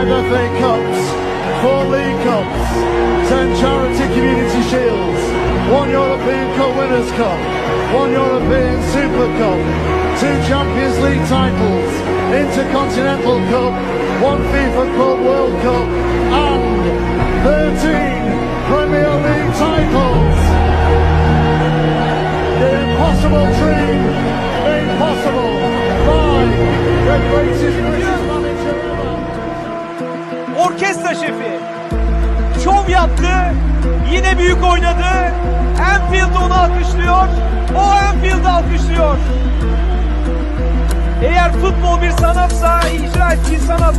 Five FA Cups, four League Cups, ten Charity Community Shields, one European Cup Winners' Cup, one European Super Cup, two Champions League titles, Intercontinental Cup, one FIFA Club World Cup, and 13 Premier League titles. The impossible dream made possible by the greatest British. Orkestra şefi. Şov yaptı, yine büyük oynadı. Anfield onu alkışlıyor, o Anfield alkışlıyor. Eğer futbol bir sanatsa, icra ettiği olağan